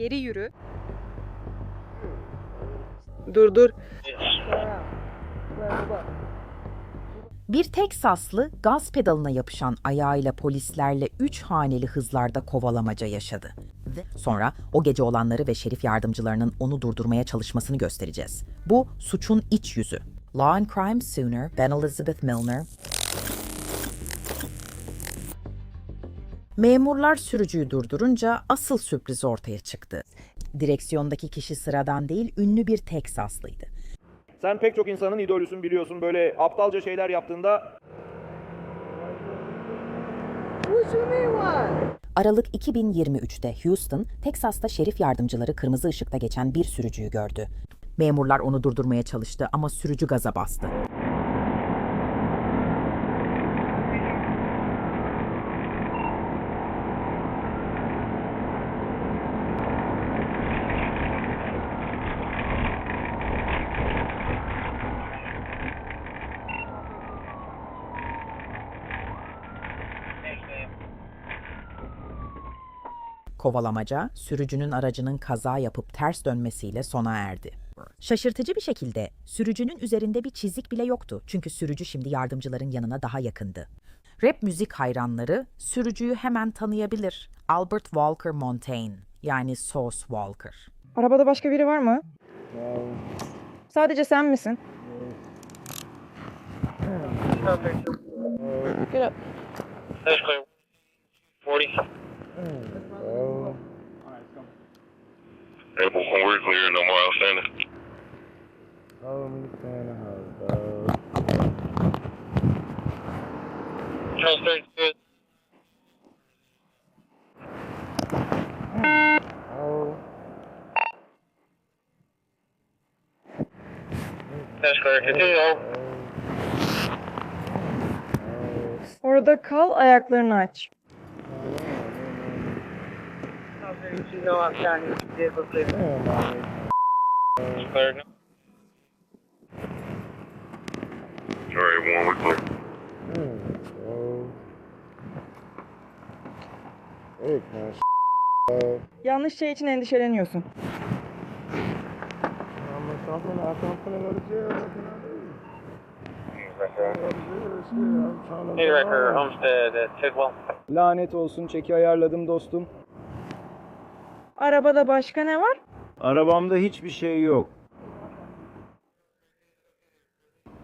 geri yürü. Dur dur. Bir Teksaslı gaz pedalına yapışan ayağıyla polislerle üç haneli hızlarda kovalamaca yaşadı. Sonra o gece olanları ve şerif yardımcılarının onu durdurmaya çalışmasını göstereceğiz. Bu suçun iç yüzü. Law and Crime Sooner, Ben Elizabeth Milner. Memurlar sürücüyü durdurunca asıl sürpriz ortaya çıktı. Direksiyondaki kişi sıradan değil, ünlü bir Teksaslıydı. Sen pek çok insanın idolüsün biliyorsun. Böyle aptalca şeyler yaptığında Aralık 2023'te Houston, Teksas'ta şerif yardımcıları kırmızı ışıkta geçen bir sürücüyü gördü. Memurlar onu durdurmaya çalıştı ama sürücü gaza bastı. Kovalamaca, sürücünün aracının kaza yapıp ters dönmesiyle sona erdi. Şaşırtıcı bir şekilde sürücünün üzerinde bir çizik bile yoktu çünkü sürücü şimdi yardımcıların yanına daha yakındı. Rap müzik hayranları sürücüyü hemen tanıyabilir. Albert Walker Montaigne yani Sauce Walker. Arabada başka biri var mı? Sadece sen misin? Get up. That's clear. 40. April, we're clear, no more outstanding. Charles 32. That's clear. Continue on. Orada kal, ayaklarını aç. It's clear. Alright, one, we're clear. Yanlış şey için endişeleniyorsun. Lanet olsun çeki ayarladım dostum. Arabada başka ne var? Arabamda hiçbir şey yok.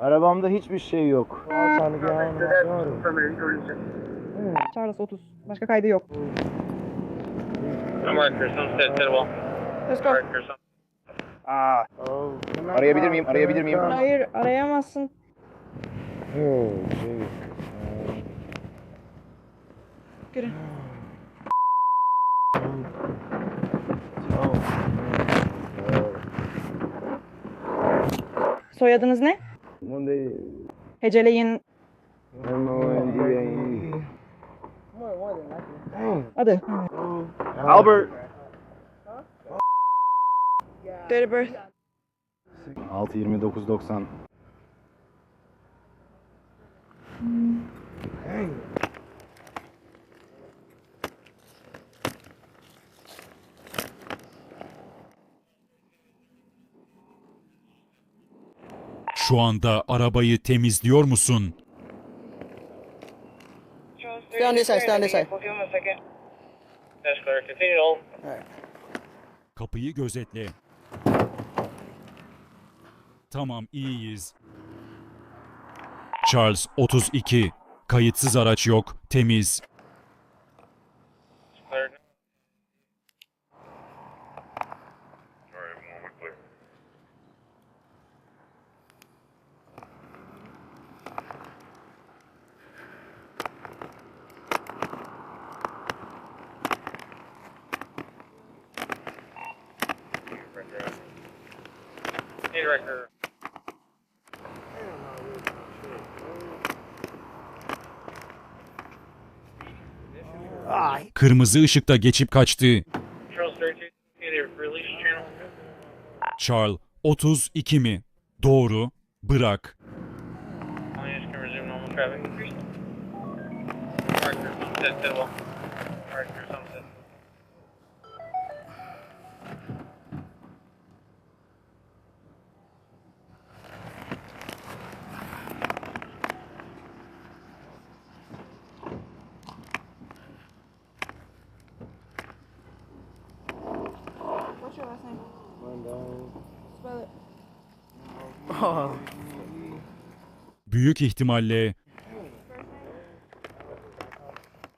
Arabamda hiçbir şey yok. Charles 30. Başka kaydı yok. Let's go. Aa. Arayabilir miyim? Arayabilir miyim? Hayır, arayamazsın. Yürü. Soyadınız ne? Monday. Heceleyin adı. Albert. Date of birth. 6-29-90. Şu anda arabayı temizliyor musun? Stay on this side, stay on this side. Give him a second. That's clear. Continue on. Kapıyı gözetle. Tamam, iyiyiz. Charles 32. Kayıtsız araç yok, temiz. Clear. Alright, one, we're clear. Need a record. Kırmızı ışıkta geçip kaçtı. Charles 32, need a release channel. Charles 32 mi? Doğru. Bırak. Büyük ihtimalle...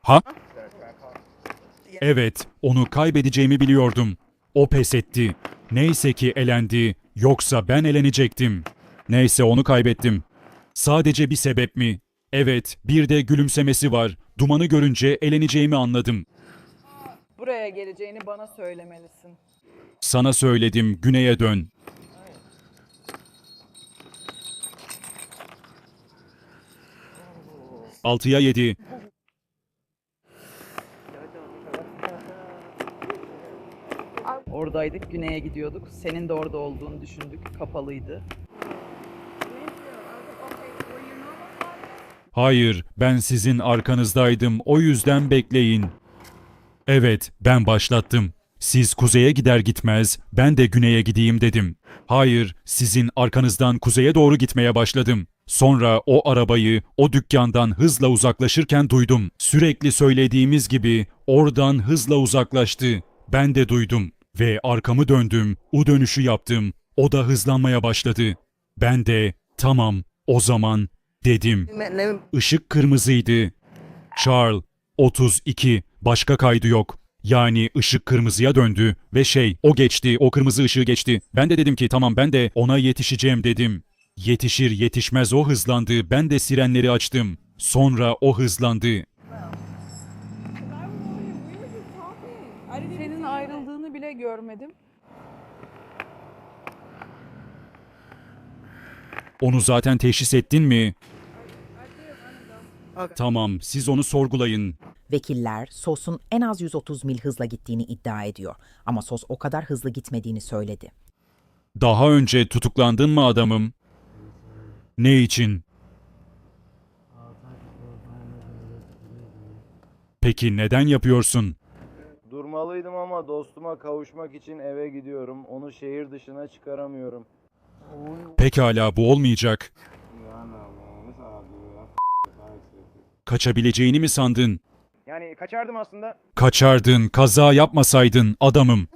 Ha? Evet, onu kaybedeceğimi biliyordum. O pes etti. Neyse ki elendi, yoksa ben elenecektim. Neyse onu kaybettim. Sadece bir sebep mi? Evet, bir de gülümsemesi var. Dumanı görünce eleneceğimi anladım. Buraya geleceğini bana söylemelisin. Sana söyledim, güneye dön. Altıya yedi. Oradaydık, güneye gidiyorduk. Senin de orada olduğunu düşündük. Kapalıydı. Hayır, ben sizin arkanızdaydım. O yüzden bekleyin. Evet, ben başlattım. Siz kuzeye gider gitmez, ben de güneye gideyim dedim. Hayır, sizin arkanızdan kuzeye doğru gitmeye başladım. Sonra o arabayı o dükkandan hızla uzaklaşırken duydum. Sürekli söylediğimiz gibi oradan hızla uzaklaştı. Ben de duydum ve arkamı döndüm, U dönüşü yaptım. O da hızlanmaya başladı. Ben de tamam o zaman dedim. Işık kırmızıydı. Charles 32 başka kaydı yok. Yani ışık kırmızıya döndü ve şey o geçti o kırmızı ışığı geçti. Ben de dedim ki tamam ben de ona yetişeceğim dedim. Yetişir yetişmez o hızlandı ben de sirenleri açtım. Sonra o hızlandı. Senin ayrıldığını bile görmedim. Onu zaten teşhis ettin mi? Tamam siz onu sorgulayın. Vekiller Sos'un en az 130 mil hızla gittiğini iddia ediyor ama Sos o kadar hızlı gitmediğini söyledi. Daha önce tutuklandın mı adamım? Ne için? Peki neden yapıyorsun? Durmalıydım ama dostuma kavuşmak için eve gidiyorum. Onu şehir dışına çıkaramıyorum. Pekala bu olmayacak. Kaçabileceğini mi sandın? Yani kaçardım aslında. Kaçardın, kaza yapmasaydın adamım.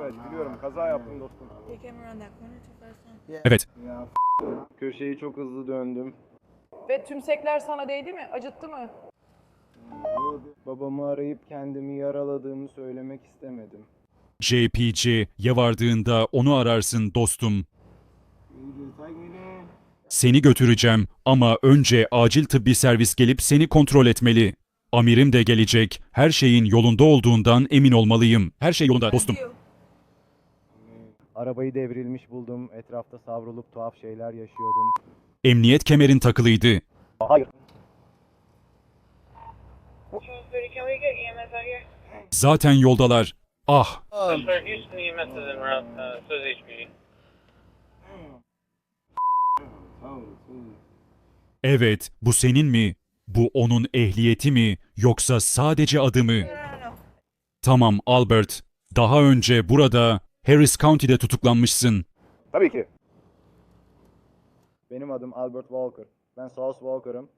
Evet biliyorum kaza yaptım dostum. Evet, Köşeyi çok hızlı döndüm. Ve tümsekler sana değdi mi? Acıttı mı? Babamı arayıp kendimi yaraladığımı söylemek istemedim. JPC'ye vardığında onu ararsın dostum. Seni götüreceğim ama önce acil tıbbi servis gelip seni kontrol etmeli. Amirim de gelecek. Her şeyin yolunda olduğundan emin olmalıyım. Her şey yolunda dostum. Arabayı devrilmiş buldum. Etrafta savrulup tuhaf şeyler yaşıyordum. Emniyet kemerin takılıydı. Hayır. Zaten yoldalar. Ah, evet bu senin mi? Bu onun ehliyeti mi? Yoksa sadece adı mı? Tamam Albert. Daha önce burada Harris County'de tutuklanmışsın. Tabii ki. Benim adım Albert Walker. Ben Sauce Walker'ım.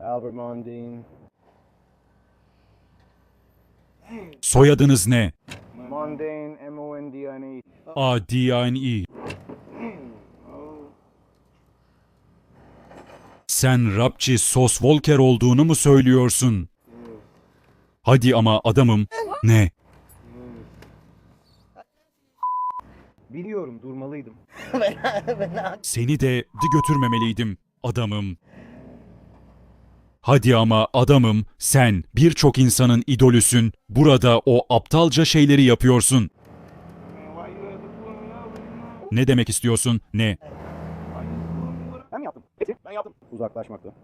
Albert Mondine. Soyadınız ne? Mondane, M-O-N-D-N-E. A D N E. Sen rapçi Sos Volker olduğunu mu söylüyorsun? Hadi ama adamım. Ne? Biliyorum durmalıydım. Seni de di götürmemeliydim adamım. Hadi ama adamım sen birçok insanın idolüsün. Burada o aptalca şeyleri yapıyorsun. Ne demek istiyorsun? Ne? Ben mi yaptım? Ben yaptım. Uzaklaşmakta.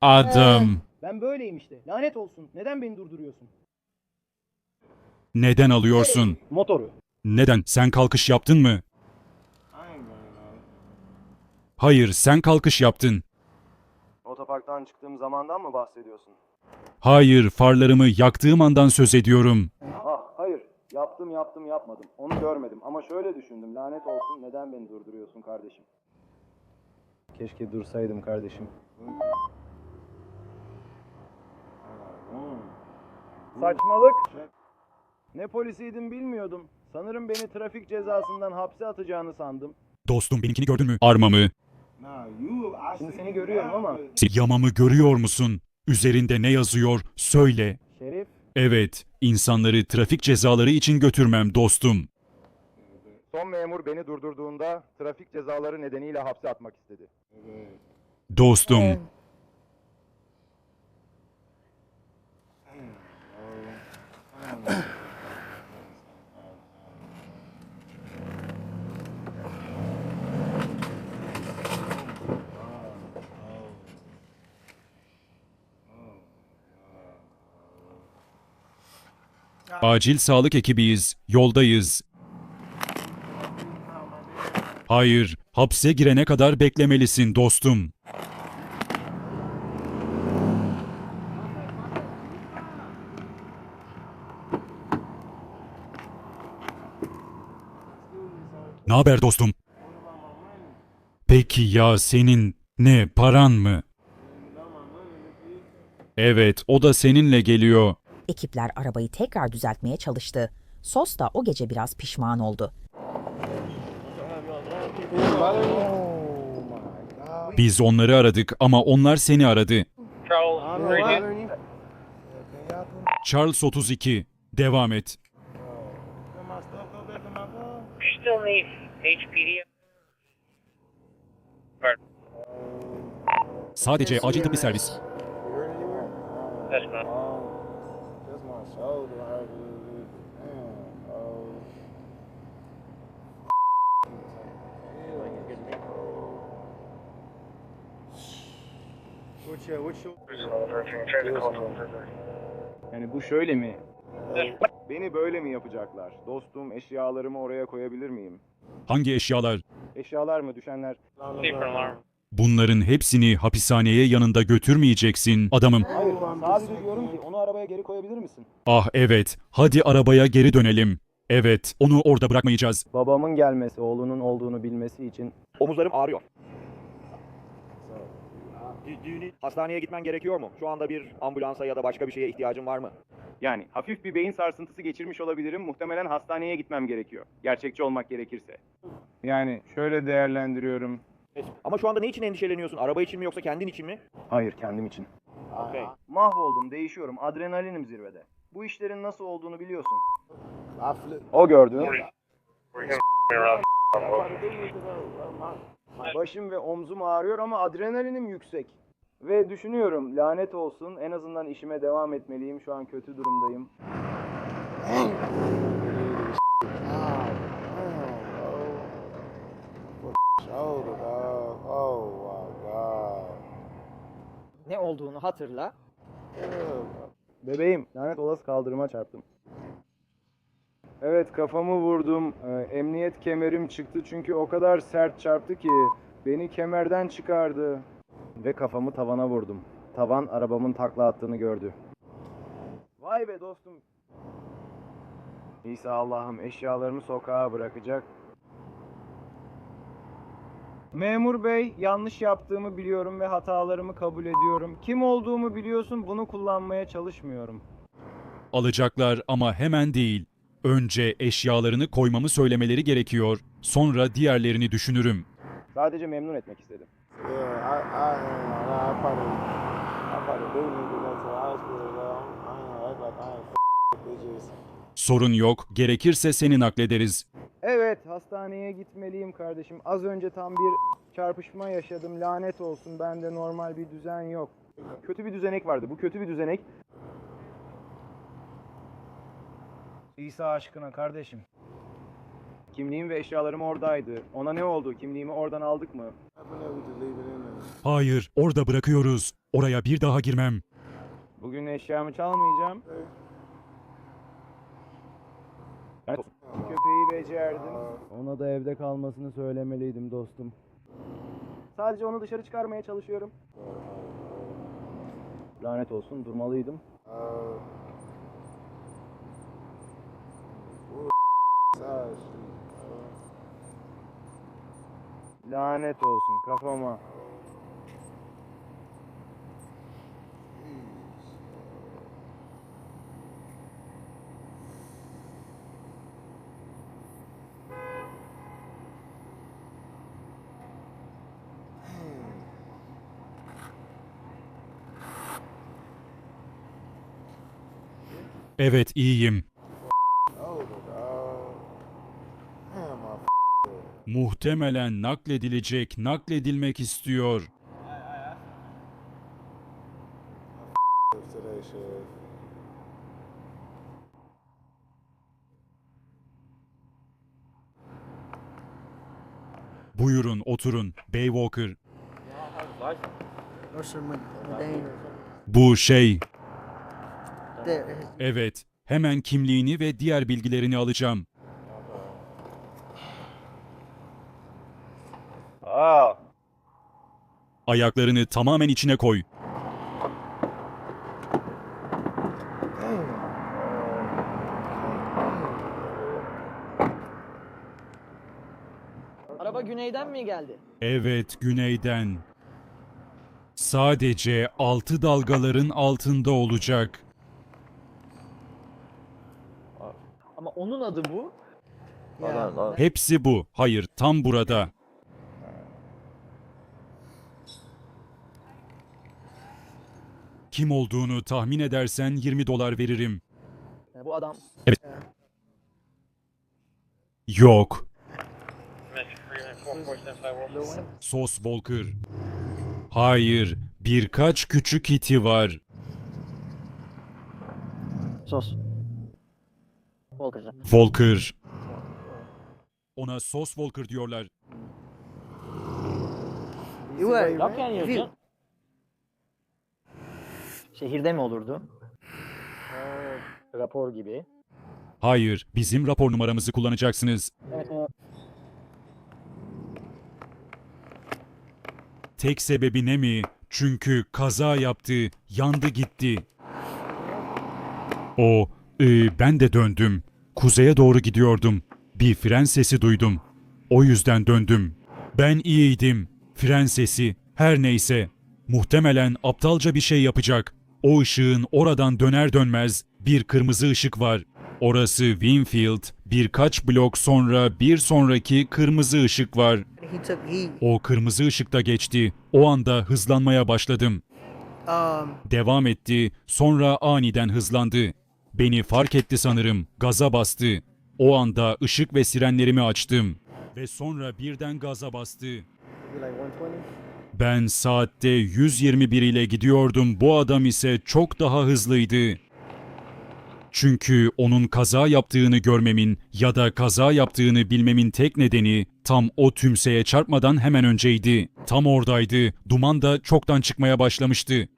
Adam. Ben böyleyim işte. Lanet olsun. Neden beni durduruyorsun? Neden alıyorsun? Motoru. Neden? Sen kalkış yaptın mı? Hayır, sen kalkış yaptın. Otoparktan çıktığım zamandan mı bahsediyorsun? Hayır, farlarımı yaktığım andan söz ediyorum. Ah hayır. Yaptım yaptım yapmadım. Onu görmedim. Ama şöyle düşündüm. Lanet olsun. Neden beni durduruyorsun kardeşim? Keşke dursaydım kardeşim. Saçmalık. Ne polisiydim bilmiyordum. Sanırım beni trafik cezasından hapse atacağını sandım. Dostum benimkini gördün mü? Armamı. Şimdi seni görüyorum ama. Yamamı görüyor musun? Üzerinde ne yazıyor? Söyle. Şerif, Evet, insanları trafik cezaları için götürmem dostum. son memur beni durdurduğunda trafik cezaları nedeniyle hapse atmak istedi. Dostum. Acil sağlık ekibiyiz. Yoldayız. Hayır, hapse girene kadar beklemelisin dostum. Ne haber dostum? Peki ya senin ne paran mı? Evet, o da seninle geliyor. Ekipler arabayı tekrar düzeltmeye çalıştı. Sos da o gece biraz pişman oldu. Biz onları aradık ama onlar seni aradı. Charles, Bridget. Charles 32. Devam et. Sadece acil tıbbi servis. Oh. What's your, what's your... Yani bu şöyle mi? Beni böyle mi yapacaklar? Dostum eşyalarımı oraya koyabilir miyim? Hangi eşyalar? Eşyalar mı düşenler? Bunların hepsini hapishaneye yanında götürmeyeceksin adamım. Hayır sadece diyorum ki onu arabaya geri koyabilir misin? Ah evet. Hadi arabaya geri dönelim. Evet, onu orada bırakmayacağız. Babamın gelmesi, oğlunun olduğunu bilmesi için Omuzlarım ağrıyor. Hastaneye gitmen gerekiyor mu? Şu anda bir ambulansa ya da başka bir şeye ihtiyacın var mı? yani hafif bir beyin sarsıntısı geçirmiş olabilirim. Muhtemelen hastaneye gitmem gerekiyor. Gerçekçi olmak gerekirse. Yani şöyle değerlendiriyorum. Ama şu anda ne için endişeleniyorsun? Araba için mi yoksa kendin için mi? Hayır kendim için. Okey. Mahvoldum, değişiyorum. Adrenalinim zirvede. Bu işlerin nasıl olduğunu biliyorsun. O gördü. We're gonna around. Başım ve omzum ağrıyor ama adrenalinim yüksek. Ve düşünüyorum lanet olsun en azından işime devam etmeliyim. Şu an kötü durumdayım. Shoulder, dog. Oh my god. Olduğunu hatırla. Bebeğim lanet olası kaldırıma çarptım. Evet kafamı vurdum. Ee, emniyet kemerim çıktı çünkü o kadar sert çarptı ki beni kemerden çıkardı. Ve kafamı tavana vurdum. Tavan arabamın takla attığını gördü. Vay be dostum. İsa Allah'ım eşyalarımı sokağa bırakacak. Memur bey, yanlış yaptığımı biliyorum ve hatalarımı kabul ediyorum. Kim olduğumu biliyorsun, bunu kullanmaya çalışmıyorum. Alacaklar ama hemen değil. Önce eşyalarını koymamı söylemeleri gerekiyor. Sonra diğerlerini düşünürüm. Sadece memnun etmek istedim. Sorun yok. Gerekirse seni naklederiz. Evet, hastaneye gitmeliyim kardeşim. Az önce tam bir çarpışma yaşadım. Lanet olsun, bende normal bir düzen yok. Kötü bir düzenek vardı. Bu kötü bir düzenek. İsa aşkına kardeşim. Kimliğim ve eşyalarım oradaydı. Ona ne oldu? Kimliğimi oradan aldık mı? Hayır, orada bırakıyoruz. Oraya bir daha girmem. Bugün eşyamı çalmayacağım. Lanet olsun. Köpeği becerdim. Ona da evde kalmasını söylemeliydim dostum. Sadece onu dışarı çıkarmaya çalışıyorum. Lanet olsun durmalıydım. Lanet olsun kafama. Evet iyiyim. Muhtemelen nakledilecek, nakledilmek istiyor. Buyurun oturun Bay Walker. Bu şey. Evet. Hemen kimliğini ve diğer bilgilerini alacağım. Aa, Ayaklarını tamamen içine koy. Araba güneyden mi geldi? Evet, güneyden. Sadece altı dalgaların altında olacak. Ama onun adı bu. Adam- Hepsi bu. Hayır, tam burada. Kim olduğunu tahmin edersen 20 dolar veririm. Bu adam. Yok. 447 World. Sos Walker. Hayır, birkaç küçük iti var. Sos. Volker'da. Walker. Ona Sos Walker diyorlar. Yapken yazıyor. Şehirde mi olurdu? Rapor gibi. Hayır, bizim rapor numaramızı kullanacaksınız. Evet, Tek sebebi ne mi? Çünkü kaza yaptı, yandı gitti. O, e, ben de döndüm. Kuzeye doğru gidiyordum. Bir fren sesi duydum. O yüzden döndüm. Ben iyiydim. Fren sesi, her neyse. Muhtemelen aptalca bir şey yapacak. O ışığın oradan döner dönmez bir kırmızı ışık var. Orası Winfield, birkaç blok sonra bir sonraki kırmızı ışık var. O kırmızı ışıkta geçti. O anda hızlanmaya başladım. um Devam etti, sonra aniden hızlandı. Beni fark etti sanırım, gaza bastı. O anda ışık ve sirenlerimi açtım. Ve sonra birden gaza bastı. Be like 120? Ben saatte 121 ile gidiyordum, bu adam ise çok daha hızlıydı. Çünkü onun kaza yaptığını görmemin ya da kaza yaptığını bilmemin tek nedeni tam o tümseye çarpmadan hemen önceydi. Tam oradaydı, duman da çoktan çıkmaya başlamıştı.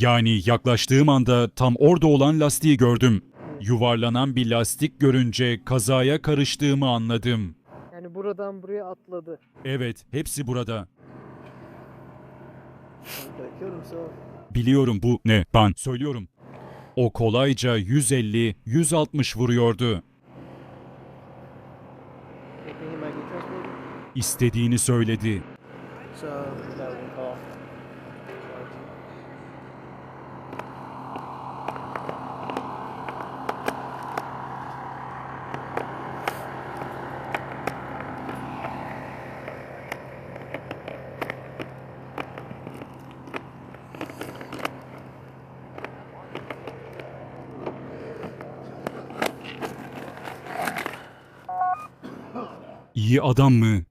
Yani yaklaştığım anda tam orada olan lastiği gördüm. Yuvarlanan bir lastik görünce kazaya karıştığımı anladım. yani buradan buraya atladı. Evet, hepsi burada. Have killed himself. Biliyorum bu ne ben söylüyorum. O kolayca 150, 160 vuruyordu. İstediğini söyledi. So That İyi adam mı?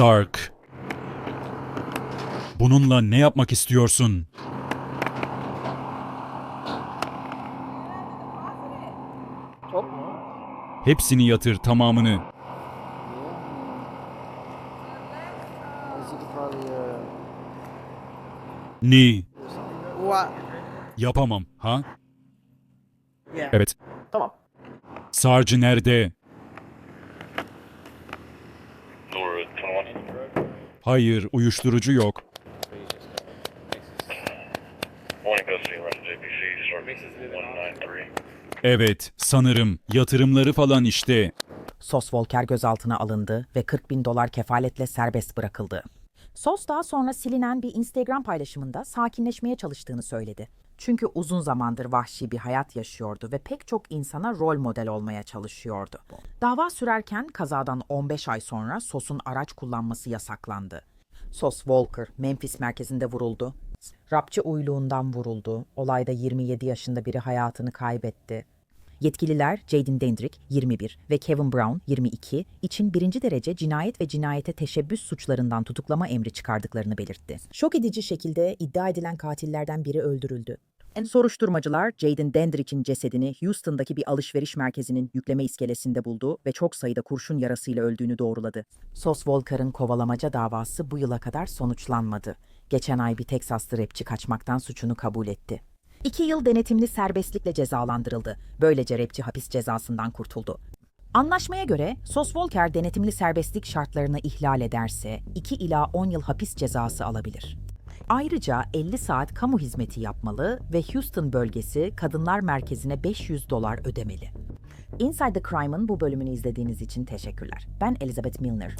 Sark. Bununla ne yapmak istiyorsun? Çok mu? Hepsini yatır tamamını. Ni. what? Yapamam, ha? Yeah. Evet. Tamam. Sarcı nerede? Hayır, uyuşturucu yok. Morning custody, arrested JPC, Sergeant 193. Evet, sanırım. Yatırımları falan işte. Sos Volker gözaltına alındı ve 40 bin dolar kefaletle serbest bırakıldı. Sos daha sonra silinen bir Instagram paylaşımında sakinleşmeye çalıştığını söyledi. Çünkü uzun zamandır vahşi bir hayat yaşıyordu ve pek çok insana rol model olmaya çalışıyordu. Dava sürerken kazadan 15 ay sonra Sos'un araç kullanması yasaklandı. Sos Walker, Memphis merkezinde vuruldu. Rapçi uyluğundan vuruldu. Olayda 27 yaşında biri hayatını kaybetti. Yetkililer Jaden Dendrick 21 ve Kevin Brown 22 için birinci derece cinayet ve cinayete teşebbüs suçlarından tutuklama emri çıkardıklarını belirtti. Şok edici şekilde iddia edilen katillerden biri öldürüldü. Soruşturmacılar Jaden Dendrick'in cesedini Houston'daki bir alışveriş merkezinin yükleme iskelesinde buldu ve çok sayıda kurşun yarasıyla öldüğünü doğruladı. Sos Walker'ın kovalamaca davası bu yıla kadar sonuçlanmadı. Geçen ay bir Teksaslı rapçi kaçmaktan suçunu kabul etti. İki yıl denetimli serbestlikle cezalandırıldı. Böylece rapçi hapis cezasından kurtuldu. Anlaşmaya göre Sos Volker denetimli serbestlik şartlarını ihlal ederse 2 ila 10 yıl hapis cezası alabilir. Ayrıca 50 saat kamu hizmeti yapmalı ve Houston bölgesi kadınlar merkezine 500 dolar ödemeli. Inside the Crime'ın bu bölümünü izlediğiniz için teşekkürler. Ben Elizabeth Milner.